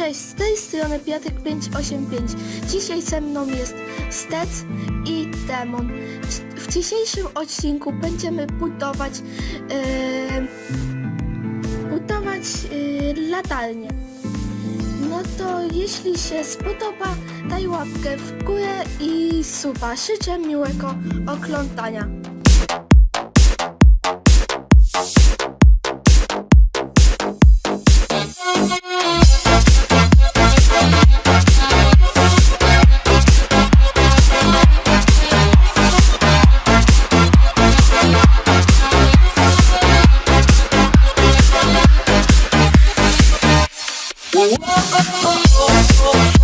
Cześć, z tej strony Piotrek585. Dzisiaj ze mną jest Stec i Demon. W, w dzisiejszym odcinku będziemy budować yy, budować yy. No to jeśli się spodoba, daj łapkę w górę i suba. Życzę miłego oglądania. oh whoa, whoa, whoa, whoa.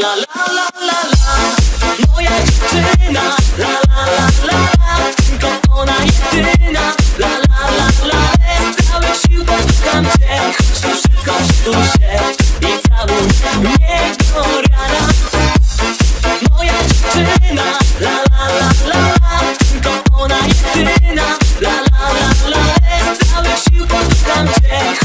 la la la la la Moja dziewczyna La la la la la Tylko ona jedyna La la la la Z całych sił dotykam się I całuj mnie rana Moja dziewczyna La la la la la Tylko ona jedyna La la la la Z całych sił dotykam się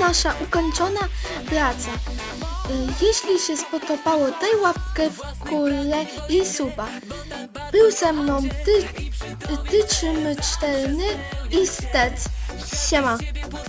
nasza ukończona praca. Y, Jeśli się spodobało, daj łapkę w górę i suba. Był ze mną ty, ty, ty 4 i Stec. Siema.